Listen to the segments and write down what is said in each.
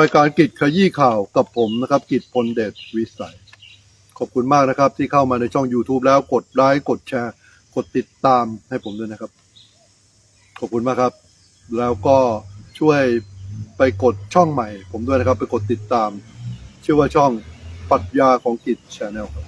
รายการกิจขยี้ข่าวกับผมนะครับกิจพลเดชวิสัย ขอบคุณมากนะครับที่เข้ามาในช่อง YouTube แล้วกดไลค์กดแชร์ กดติดตามให้ผมด้วยนะครับ ขอบคุณมากครับ แล้วก็ช่วยไปกดช่องใหม่ ผมด้วยนะครับ ไปกดติดตาม ชื่อว่าช่องปรัชญาของกิจชาแนลครับ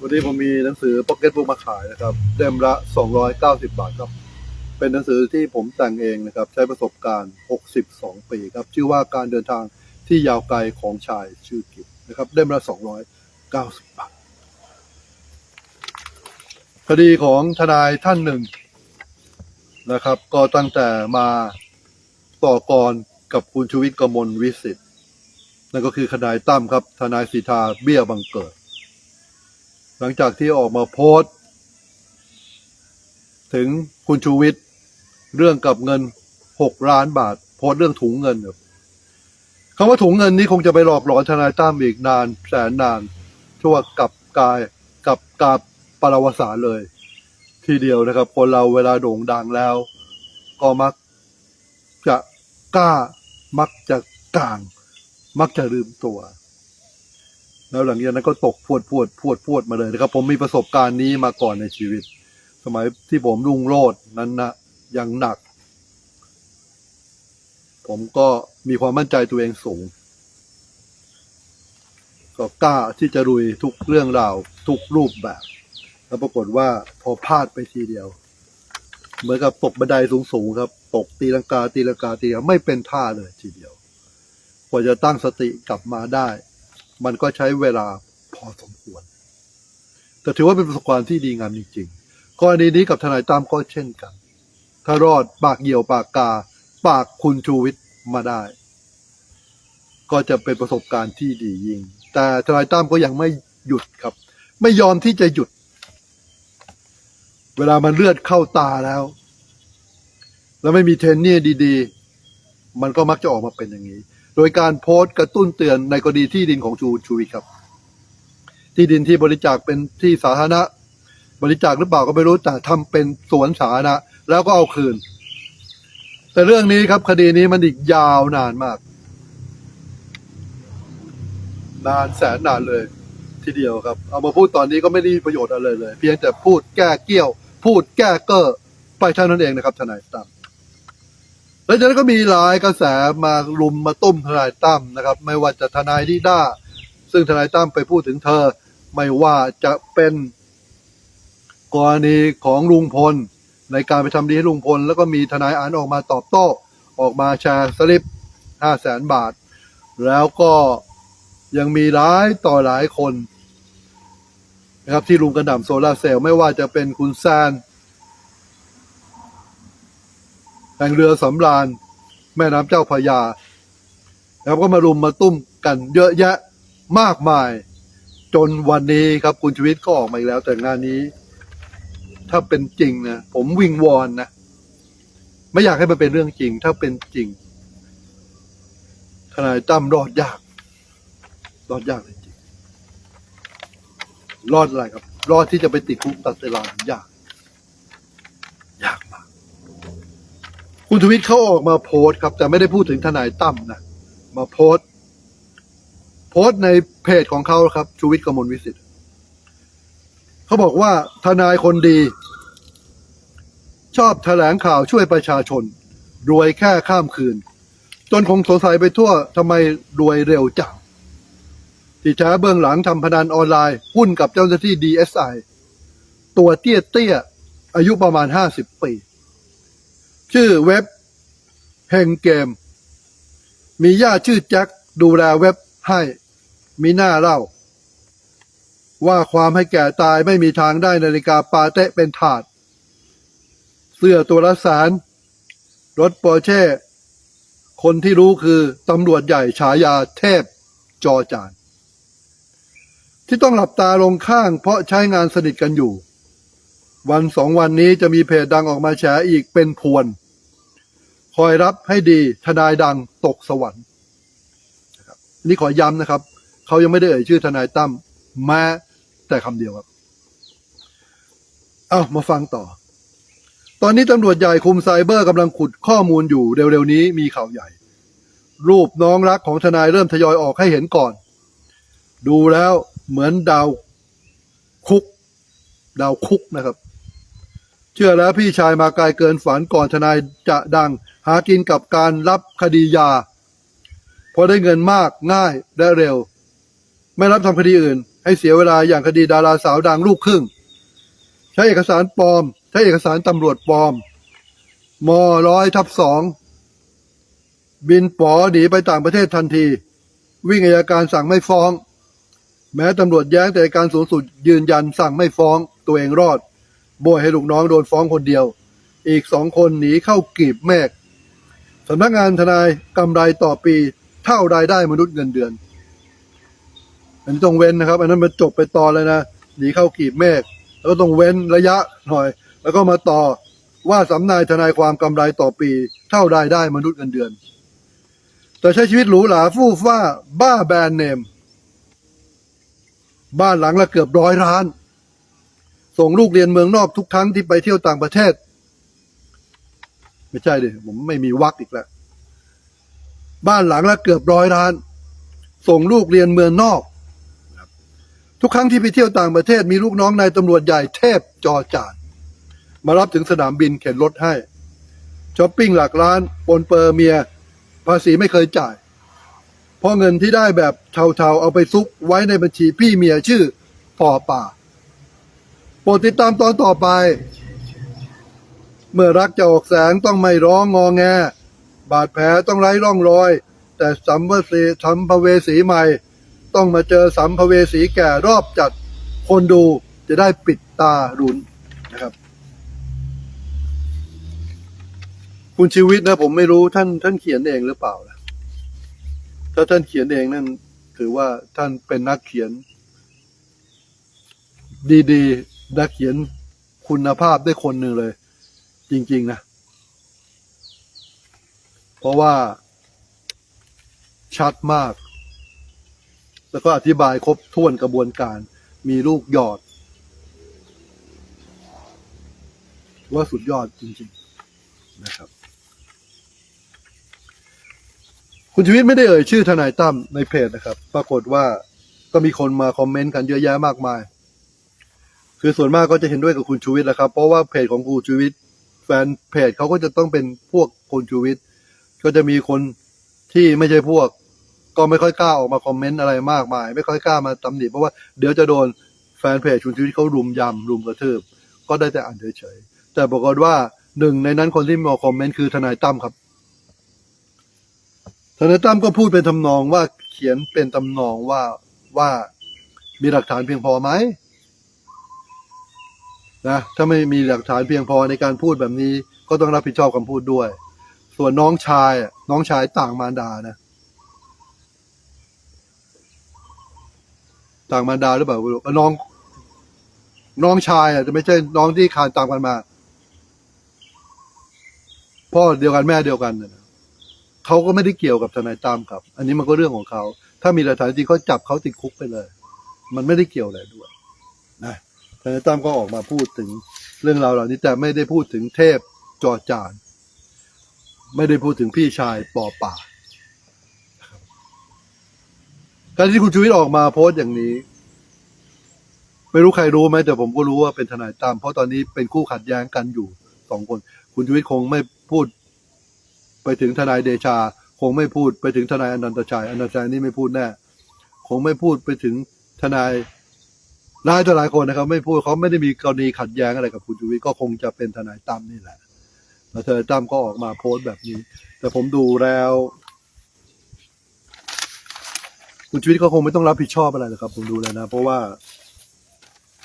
วันนี้ผมมีหนังสือ Pocket Book มาขายนะครับเล่มละ 290 บาทครับ เป็นหนังสือที่ผมแต่งเองนะครับ ใช้ประสบการณ์ 62 ปีครับ ชื่อว่าการเดินทางที่ยาวไกลของชายชื่อกิจนะครับเล่มละ 290 บาทคดีของทนายท่านหนึ่งนะครับ ก็ตั้งแต่มาต่อกรกับคุณชูวิทย์กมลวิสิทธิ์นั่นก็คือทนายตั้มครับ ทนายสิทธาเบี้ยบังเกิด หลังจากที่ออกมาโพสต์ ถึงคุณชูวิทย์ เรื่องกับเงินหกล้านบาทโพสเรื่องถุงเงินครับคำว่าถุงเงินนี้คงจะไปหลอกหลอนทนายตั้มอีกนานแสนนาน ชั่วกับกายกับกาบปรวสาเลย ทีเดียวนะครับ คนเราเวลาโด่งดังแล้ว ก็มักจะกล้ามักจะกลาง มักจะลืมตัว แล้วหลังจากนั้นก็ตกพวดพวดพวดพวดมาเลยนะครับ ผมมีประสบการณ์นี้มาก่อนในชีวิต สมัยที่ผมรุ่งโรจน์นั้นนะะยังหนัก ผมก็มีความมั่นใจตัวเองสูง ก็กล้าที่จะลุยทุกเรื่องราว ทุกรูปแบบ แล้วปรากฏว่าพอพลาดไปทีเดียว เหมือนกับตกบันไดสูงๆครับ ตกตีลังกาตีลังกาตีลังกาไม่เป็นท่าเลยทีเดียวกว่าจะตั้งสติกลับมาได้ มันก็ใช้เวลาพอสมควร แต่ถือว่าเป็นประสบการณ์ที่ดีงามจริงๆกรณีนี้กับทนายตามก็เช่นกัน ถ้ารอดปากเหี่ยวปากกา ปากคุณชูวิทย์มาได้ ก็จะเป็นประสบการณ์ที่ดียิ่ง แต่ทนายตั้มก็ยังไม่หยุดครับ ไม่ยอมที่จะหยุด เวลามันเลือดเข้าตาแล้ว แล้วไม่มีเทรนเนียร์ดีๆ มันก็มักจะออกมาเป็นอย่างนี้ โดยการโพสต์กระตุ้นเตือนในกรณีที่ดินของชูชูวิทย์ครับ ที่ดินที่บริจาคเป็นที่สาธารณะบริจาคหรือเปล่าก็ไม่รู้แต่ทำเป็นสวนสาธารณะแล้วก็เอาคืน แต่เรื่องนี้ครับคดีนี้มันอีกยาวนานมาก นานแสนนานเลย ทีเดียวครับ เอามาพูดตอนนี้ก็ไม่ได้ประโยชน์อะไรเลย เพียงแต่พูดแก้เกี้ยว พูดแก้เก้อไปเท่านั้นเองนะครับทนายตั้มแล้วจากนั้นก็มีหลายกระแสมารุมมาตุ้มทนายตั้มนะครับ ไม่ว่าจะทนายดีด้า ซึ่งทนายตั้มไปพูดถึงเธอ ไม่ว่าจะเป็นกรณีของลุงพล ในการไปทำดีให้ลุงพล แล้วก็มีทนายอ่านออกมาตอบโต้ ออกมาแชร์สลิปห้าแสนบาท แล้วก็ยังมีหลายต่อหลายคนนะครับที่ลุงกระหน่ำโซลาเซลล์ไม่ว่าจะเป็นคุณแซนแห่งเรือสำราญแม่น้ำเจ้าพระยาแล้วก็มารุมมาตุ้มกันเยอะแยะมากมาย จนวันนี้ครับคุณชีวิตก็ออกมาอีกแล้วแต่งานนี้ ถ้าเป็นจริงนะผมวิงวอนนะไม่อยากให้มันเป็นเรื่องจริง ถ้าเป็นจริง ทนายตั้มรอดยาก รอดยากจริงรอดอะไรครับ รอดที่จะไปติดคุกตัดเวลายาก ยากมาก คุณทวิตเขาออกมาโพสต์ครับ แต่ไม่ได้พูดถึงทนายตั้มนะมาโพสต์โพสต์ในเพจของเขาครับ ชูวิทย์กมลวิสิทธิ์ เขาบอกว่าทนายคนดี ชอบแถลงข่าวช่วยประชาชน รวยแค่ข้ามคืน จนคงสงสัยไปทั่วทำไมรวยเร็วจังที่แท้เบื้องหลังทำพนันออนไลน์หุ้นกับเจ้าหน้าที่ DSI ตัวเตี้ยเตี้ยอายุประมาณห้าสิบปี ชื่อเว็บเฮงเกม มีญาติชื่อแจ็คดูแลเว็บให้ มีหน้าเล่า ว่าความให้แก่ตายไม่มีทางได้นาฬิกาปาเต้เป็นถาด เสื้อตัวละแสนรถปอร์เช่ คนที่รู้คือตำรวจใหญ่ฉายาเทพจอจาน ที่ต้องหลับตาลงข้างเพราะใช้งานสนิทกันอยู่ วันสองวันนี้จะมีเพจดังออกมาแฉอีกเป็นพวน คอยรับให้ดีทนายดังตกสวรรค์นี่ขอย้ำนะครับ เขายังไม่ได้เอ่ยชื่อทนายตั้มแม้ แต่คำเดียวครับ เอามาฟังต่อ ตอนนี้ตำรวจใหญ่คุมไซเบอร์กำลังขุดข้อมูลอยู่เร็วๆนี้มีข่าวใหญ่ รูปน้องรักของทนายเริ่มทยอยออกให้เห็นก่อน ดูแล้วเหมือนดาวคุก ดาวคุกนะครับ เชื่อแล้วพี่ชายมาไกลเกินฝันก่อนทนายจะดัง หากินกับการรับคดียาเพราะได้เงินมากง่ายและเร็ว ไม่รับทำคดีอื่น ให้เสียเวลาอย่างคดีดาราสาวดังลูกครึ่ง ใช้เอกสารปลอม ใช้เอกสารตำรวจปลอมมร้อยทับสองบินป๋อหนีไปต่างประเทศทันที วิ่งอัยการสั่งไม่ฟ้อง แม้ตำรวจแย้งแต่การสูงสุดยืนยันสั่งไม่ฟ้องตัวเองรอดโบยให้ลูกน้องโดนฟ้องคนเดียว อีกสองคนหนีเข้ากีบแมกสำนักงานทนายกำไรต่อปีเท่ารายได้มนุษย์เงินเดือน อันนี้ต้องเว้นนะครับ อันนั้นมันจบไปตอนเลยนะหนีเข้ากีบเมฆแล้วก็ต้องเว้นระยะหน่อย แล้วก็มาต่อว่าสำนายทนายความกำไรต่อปี เท่ารายได้มนุษย์เงินเดือน แต่ใช้ชีวิตหรูหราฟู่ฟ้า บ้าแบรนด์เนม บ้านหลังละเกือบร้อยล้าน ส่งลูกเรียนเมืองนอกทุกครั้งที่ไปเที่ยวต่างประเทศ ไม่ใช่ดิผมไม่มีวักอีกแล้ว บ้านหลังละเกือบร้อยล้าน ส่งลูกเรียนเมืองนอก ทุกครั้งที่ไปเที่ยวต่างประเทศมีลูกน้องนายตำรวจใหญ่เทพจอจานมารับถึงสนามบินเข็นรถให้ช้อปปิ้งหลักล้านปนเปอร์เมีย ภาษีไม่เคยจ่าย เพราะเงินที่ได้แบบเทาๆ เอาไปซุกไว้ในบัญชีพี่เมียชื่อปอป่า โปรดติดตามตอนต่อไป เมื่อรักจะออกแสงต้องไม่ร้องงอแง บาดแผลต้องไร้ร่องรอย แต่สัมเวสีสัมภเวสีใหม่ ต้องมาเจอสัมภเวสีแก่รอบจัดคนดูจะได้ปิดตารุนนะครับ คุณชีวิตนะผมไม่รู้ท่านท่านเขียนเองหรือเปล่านะถ้าท่านเขียนเองนั่นถือว่าท่านเป็นนักเขียน ดีๆ นักเขียนคุณภาพได้คนหนึ่งเลย จริง ๆ นะ เพราะว่าชัดมาก แล้วก็อธิบายครบถ้วนกระบวนการ มีลูกหยอด ว่าสุดยอดจริงๆนะครับ คุณชีวิตไม่ได้เอ่ยชื่อทนายตั้มในเพจนะครับ ปรากฏว่าก็มีคนมาคอมเมนต์กันเยอะแยะมากมาย คือส่วนมากก็จะเห็นด้วยกับคุณชูวิทย์แหละครับ เพราะว่าเพจของคุณชูวิทย์แฟนเพจเขาก็จะต้องเป็นพวกคุณชูวิทย์ก็จะมีคนที่ไม่ใช่พวก ก็ไม่ค่อยกล้าออกมาคอมเมนต์อะไรมากมาย ไม่ค่อยกล้ามาตำหนิเพราะว่าเดี๋ยวจะโดนแฟนเพจคุณชูวิทย์เขารุมยำรุมกระทืบก็ได้แต่อ่านเฉยๆแต่ปรากฏว่าหนึ่งในนั้นคนที่มาคอมเมนต์คือทนายตั้มครับทนายตั้มก็พูดเป็นทำนองว่าเขียนเป็นทำนองว่าว่ามีหลักฐานเพียงพอไหมนะถ้าไม่มีหลักฐานเพียงพอในการพูดแบบนี้ ก็ต้องรับผิดชอบคำพูดด้วย ส่วนน้องชายน้องชายต่างมารดานะ ต่างมารดาหรือเปล่าไม่รู้น้อง น้องชายอะจะไม่ใช่น้องที่คานตามกันมา พ่อเดียวกันแม่เดียวกันนะเขาก็ไม่ได้เกี่ยวกับทนายตั้มครับ อันนี้มันก็เรื่องของเขา ถ้ามีหลักฐานจริงเขาจับเขาติดคุกไปเลย มันไม่ได้เกี่ยวอะไรด้วยนะทนายตั้มก็ออกมาพูดถึงเรื่องราวเหล่านี้แต่ไม่ได้พูดถึงเทพจอจาน ไม่ได้พูดถึงพี่ชายปอป่าการที่คุณชูวิทย์ออกมาโพสต์อย่างนี้ ไม่รู้ใครรู้ไหมแต่ผมก็รู้ว่าเป็นทนายตั้มเพราะตอนนี้เป็นคู่ขัดแย้งกันอยู่สองคน คุณชูวิทย์คงไม่พูด ไปถึงทนายเดชา คงไม่พูดไปถึงทนายอนันตชัยอนันตชัยนี่ไม่พูดแน่คงไม่พูดไปถึงทนายหลายต่อหลายคนนะครับ ไม่พูดเขาไม่ได้มีกรณีขัดแย้งอะไรกับคุณชูวิทย์ก็คงจะเป็นทนายตั้มนี่แหละแล้วทนายตั้มก็ออกมาโพสต์แบบนี้ แต่ผมดูแล้ว คุณชีวิตเขาคงไม่ต้องรับผิดชอบอะไรหรอกครับ ผมดูแล้วนะ เพราะว่า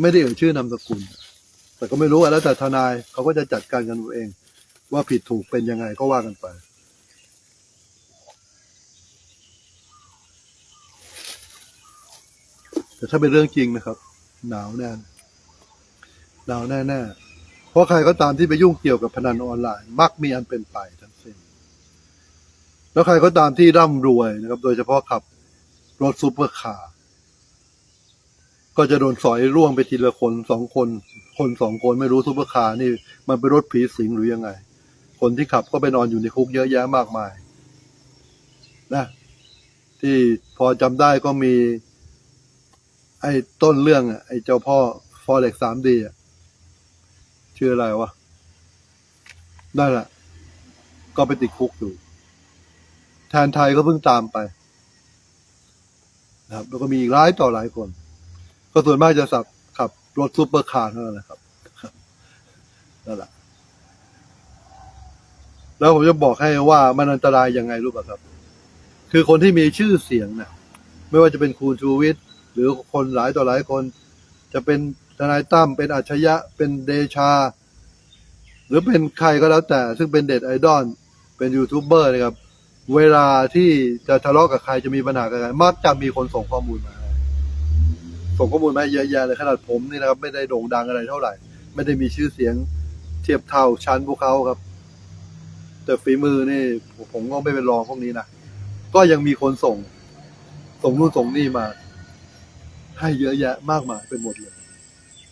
ไม่ได้เอ่ยชื่อนามสกุล แต่ก็ไม่รู้อะแล้วแต่ทนายเขาก็จะจัดการกันเอง ว่าผิดถูกเป็นยังไงก็ว่ากันไป แต่ถ้าเป็นเรื่องจริงนะครับ หนาวแน่หนาวแน่แน่ๆเพราะใครก็ตามที่ไปยุ่งเกี่ยวกับพนันออนไลน์ มักมีอันเป็นไปทั้งสิ้นแล้วใครก็ตามที่ร่ำรวยนะครับ โดยเฉพาะขับรถซูเปอร์คาร์ ก็จะโดนสอยร่วงไปทีละคนสองคน คนสองคนไม่รู้ซุปเปอร์คาร์นี่ มันเป็นรถผีสิงหรือยังไง คนที่ขับก็ไปนอนอยู่ในคุกเยอะแยะมากมายนะที่พอจำได้ก็มี ไอ้ต้นเรื่องอะไอ้เจ้าพ่อฟอเร็กสามดีอะชื่ออะไรวะนั่นแหละก็ไปติดคุกอยู่แทนไทยก็เพิ่งตามไปนะครับแล้วก็มีอีกหลายต่อหลายคน ก็ส่วนมากจะสับขับรถซูเปอร์คาร์เท่านั้นแหละครับนั่นแหละแล้วผมจะบอกให้ว่ามันอันตรายยังไงรู้ป่ะครับ คือคนที่มีชื่อเสียงนะไม่ว่าจะเป็นครูชูวิทย์หรือคนหลายต่อหลายคน จะเป็นทนายตั้มเป็นอัจฉริยะ เป็นเดชา หรือเป็นใครก็แล้วแต่ ซึ่งเป็นเด็ดไอดอลเป็นยูทูบเบอร์นะครับ เวลาที่จะทะเลาะกับใครจะมีปัญหากับใครมักจะมีคนส่งข้อมูลมา ส่งข้อมูลมาเยอะแยะเลยขนาดผมนี่นะครับ ไม่ได้โด่งดังอะไรเท่าไหร่ ไม่ได้มีชื่อเสียงเทียบเท่าชั้นพวกเขาครับ แต่ฝีมือนี่ ผมก็ไม่เป็นรองพวกนี้นะก็ยังมีคนส่ง ส่งนู่นส่งนี่มา ให้เยอะแยะมากมายไปหมดเลย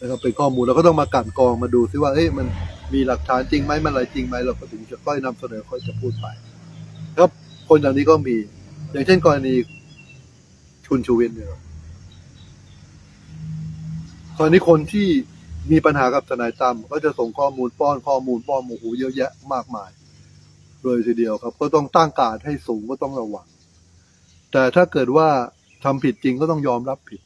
นะครับเป็นข้อมูลเราก็ต้องมากันกรองมาดูซิว่าเอ้ยมันมีหลักฐานจริงไหมมันอะไรจริงไหมเราก็ถึงจะค่อยนำเสนอค่อยจะพูดไปครับคนเหล่านี้ก็มี อย่างเช่นกรณีคุณชูวิทย์เนี่ย กรณีคนที่มีปัญหากับทนายตั้มก็จะส่งข้อมูลป้อนข้อมูลป้อนโอ้โหเยอะแยะมากมายเลยทีเดียวครับ ก็ต้องตั้งการให้สูงก็ต้องระวัง แต่ถ้าเกิดว่าทำผิดจริงก็ต้องยอมรับผิด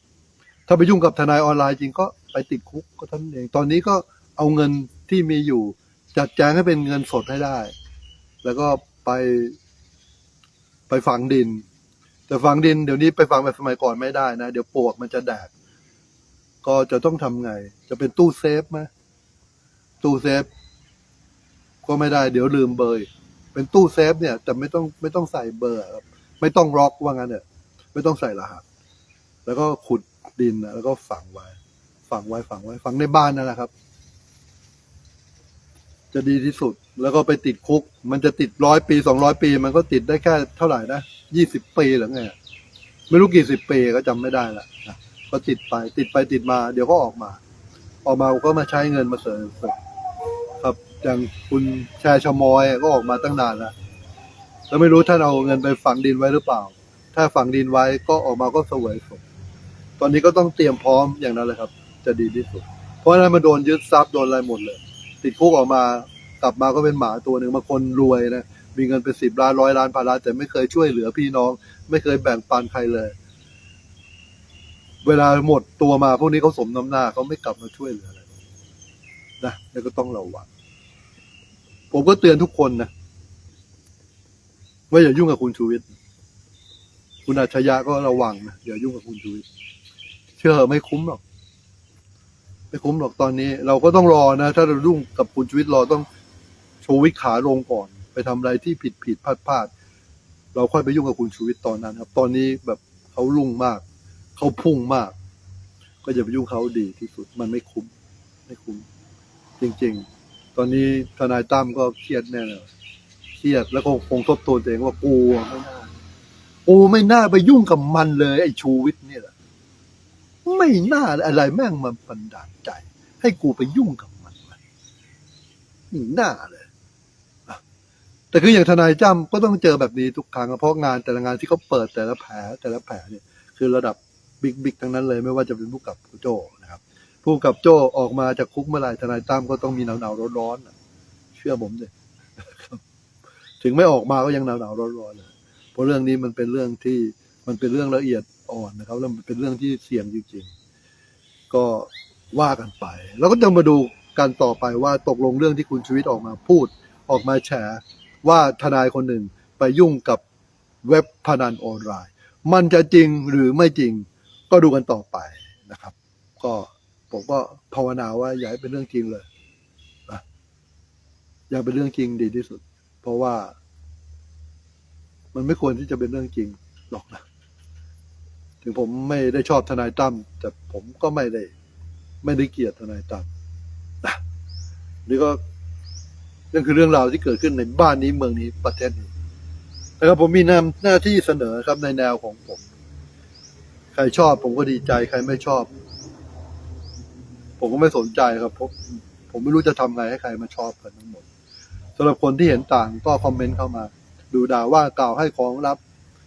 ถ้าไปยุ่งกับทนายออนไลน์จริงก็ไปติดคุกก็ท่านั้นเอง ตอนนี้ก็เอาเงินที่มีอยู่จัดแจงให้เป็นเงินสดให้ได้ แล้วก็ไปไปฝังดิน แต่ฝังดินเดี๋ยวนี้ไปฝังแบบสมัยก่อนไม่ได้นะ เดี๋ยวปวกมันจะแดด ก็จะต้องทำไง จะเป็นตู้เซฟไหมตู้เซฟ ก็ไม่ได้เดี๋ยวลืมเบอร์เป็นตู้เซฟเนี่ยแต่ไม่ต้องไม่ต้องใส่เบอร์ครับไม่ต้องล็อกว่างั้นเนี่ยไม่ต้องใส่รหัส แล้วก็ขุดดินนะแล้วก็ฝังไว้ ฝังไว้ฝังไว้ ฝังในบ้านนั่นแหละครับ จะดีที่สุด แล้วก็ไปติดคุก มันจะติดร้อยปีสองร้อยปี มันก็ติดได้แค่เท่าไหร่นะยี่สิบปีหรือไงไม่รู้กี่สิบปีก็จำไม่ได้ละนะ ก็ติดไป ติดไปติดมา เดี๋ยวก็ออกมา ออกมาก็มาใช้เงินมาเสริมครับอย่างคุณแชร์ชะมอยก็ออกมาตั้งนานแล้วแล้วไม่รู้ท่านเอาเงินไปฝังดินไว้หรือเปล่า ถ้าฝังดินไว้ก็ออกมาก็เสวยผลตอนนี้ก็ต้องเตรียมพร้อมอย่างนั้นเลยครับ จะดีที่สุด เพราะฉะนั้นมาโดนยึดทรัพย์โดนอะไรหมดเลย ติดคุกออกมากลับมาก็เป็นหมาตัวหนึ่งบางคนรวยนะมีเงินเป็นสิบล้านร้อยล้านพันล้านแต่ไม่เคยช่วยเหลือพี่น้อง ไม่เคยแบ่งปันใครเลย เวลาหมดตัวมาพวกนี้เขาสมน้ำหน้าเขาไม่กลับมาช่วยเหลืออะไรนะแล้วก็ต้องระวังผมก็เตือนทุกคนนะว่าอย่ายุ่งกับคุณชูวิทย์คุณอัจฉริยะก็ระวังนะอย่ายุ่งกับคุณชูวิทย์เชื่อไม่คุ้มหรอกไม่คุ้มหรอกตอนนี้ เราก็ต้องรอนะ ถ้าเรายุ่งกับคุณชูวิทย์ราต้องชูวิทย์ขาลงก่อน ไปทำอะไรที่ผิดผิดพลาดพลาดเราค่อยไปยุ่งกับคุณชูวิทย์ตอนนั้นครับ ตอนนี้แบบเขาลุ่งมาก เขาพุ่งมาก ก็อย่าไปยุ่งเขาดีที่สุดมันไม่คุ้ม ไม่คุ้ม จริง ๆ ตอนนี้ทนายตั้มก็เครียดแน่เลยเครียดแล้วก็คงทบทวนตัวเองว่ากูไม่น่ากูไม่น่าไปยุ่งกับมันเลย ไอ้ชูวิทย์เนี่ยแหละไม่น่าอะไรแม่งมันบันดาลใจ ให้กูไปยุ่งกับมันวะไม่น่าเลยแต่คืออย่างทนายจ้ำก็ต้องเจอแบบนี้ทุกครั้งเพราะงานแต่ละงานที่เขาเปิดแต่ละแผลแต่ละแผลเนี่ยคือระดับ บิ๊กบิ๊กทั้งนั้นเลย ไม่ว่าจะเป็นผู้กับโจนะครับผู้กับโจออกมาจากคุกเมื่อไหร่ทนายตั้มก็ต้องมีหนาวหนาวร้อนๆเชื่อผมเลยถึงไม่ออกมาก็ยังหนาวหนาวร้อนๆเลยเพราะเรื่องนี้มันเป็นเรื่องที่มันเป็นเรื่องละเอียดอ่อนนะครับ แล้วมันเป็นเรื่องที่เสี่ยงจริง ๆ ก็ว่ากันไป แล้วก็จะมาดูกันต่อไปว่าตกลงเรื่องที่คุณชูวิทย์ออกมาพูด ออกมาแฉว่าทนายคนหนึ่งไปยุ่งกับเว็บพนันออนไลน์ มันจะจริงหรือไม่จริง ก็ดูกันต่อไปนะครับ ก็ผมก็ภาวนาว่าอย่าให้เป็นเรื่องจริงเลยนะอย่าเป็นเรื่องจริงดีที่สุด เพราะว่า มันไม่ควรที่จะเป็นเรื่องจริงหรอกนะถึงผมไม่ได้ชอบทนายตั้มแต่ผมก็ไม่ได้ ไม่ได้เกลียดทนายตั้มนะนี่ก็นั่นคือเรื่องราวที่เกิดขึ้นในบ้านนี้เมืองนี้ประเทศนี้นะครับผมมีนหน้าที่เสนอครับในแนวของผม ใครชอบผมก็ดีใจ ใครไม่ชอบ ผมก็ไม่สนใจครับผมผมไม่รู้จะทำไงให้ใครมาชอบกันทั้งหมดสำหรับคนที่เห็นต่างก็คอมเมนต์เข้ามา ดูด่าว่ากล่าวให้ของรับ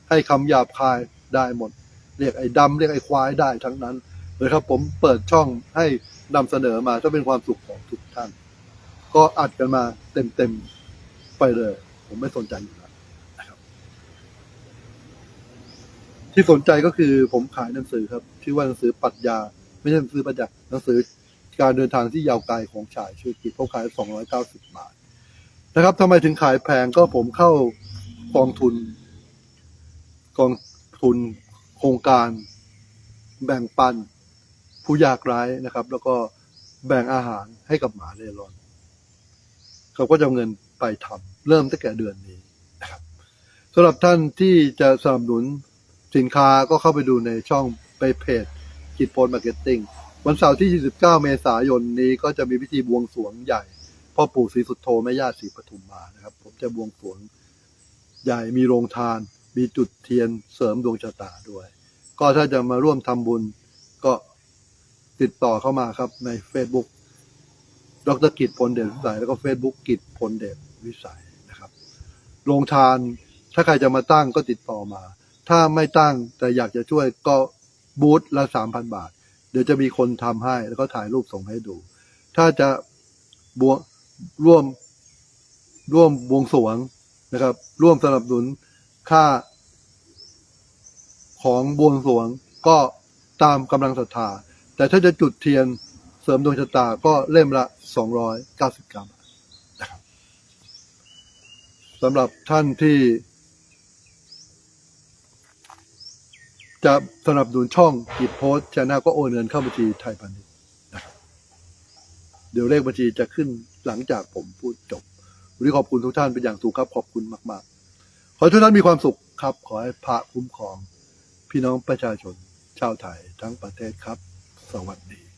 ให้คำหยาบคายได้หมด เรียกไอ้ดำเรียกไอ้ควายได้ทั้งนั้นเลยครับ ผมเปิดช่องให้นำเสนอมาก็เป็นความสุขของทุกท่าน ก็อัดกันมาเต็มๆไปเลย ผมไม่สนใจอยู่แล้วนะครับ ที่สนใจก็คือผมขายหนังสือครับชื่อว่าหนังสือปรัชญา ไม่ใช่หนังสือปรัชญาหนังสือการเดินทางที่ยาวไกลของชายชื่อกิจผมขาย 290 บาท นะครับทำไมถึงขายแพงก็ผมเข้ากองทุน กองทุนโครงการแบ่งปันผู้ยากไร้นะครับ แล้วก็แบ่งอาหารให้กับหมาเร่ร่อนเขาก็จะเอาเงินไปทำเริ่มตั้งแต่เดือนนี้นะครับสำหรับท่านที่จะสนับสนุน สินค้าก็เข้าไปดูในช่องไปเพจกิจโพลมาร์เก็ตติ้งวันเสาร์ที่ 29 เมษายนนี้ก็จะมีพิธีบวงสรวงใหญ่ พ่อปู่ศรีสุดโธแม่ย่าศรีปทุมมานะครับ ผมจะบวงสรวงใหญ่มีโรงทาน มีจุดเทียนเสริมดวงชะตาด้วย ก็ถ้าจะมาร่วมทำบุญก็ติดต่อเข้ามาครับใน Facebook ดรกิจพลเดชวิสัยแล้วก็ Facebook กิจพลเดชวิสัยนะครับ โรงทานถ้าใครจะมาตั้งก็ติดต่อมา ถ้าไม่ตั้งแต่อยากจะช่วยก็บูธละสามพันบาท เดี๋ยวจะมีคนทำให้แล้วก็ถ่ายรูปส่งให้ดู ถ้าจะบวร่วมร่วมบวงสวงนะครับ ร่วมสนับสนุนค่าของบวงสวงก็ตามกำลังศรัทธา แต่ถ้าจะจุดเทียนเสริมดวงชะตาก็เล่มละ 299 บาทนะครับสำหรับท่านที่ จะสนับสนุนช่องกิจโพสชแนลก็โอนเงินเข้าบัญชีไทยพาณิชย์นะครับเดี๋ยวเลขบัญชีจะขึ้นหลังจากผมพูดจบวันนี้ขอบคุณทุกท่านเป็นอย่างสูงครับ ขอบคุณมาก ๆ ขอให้ทุกท่านมีความสุขครับ ขอให้พระคุ้มครอง พี่น้องประชาชนชาวไทยทั้งประเทศครับ สวัสดี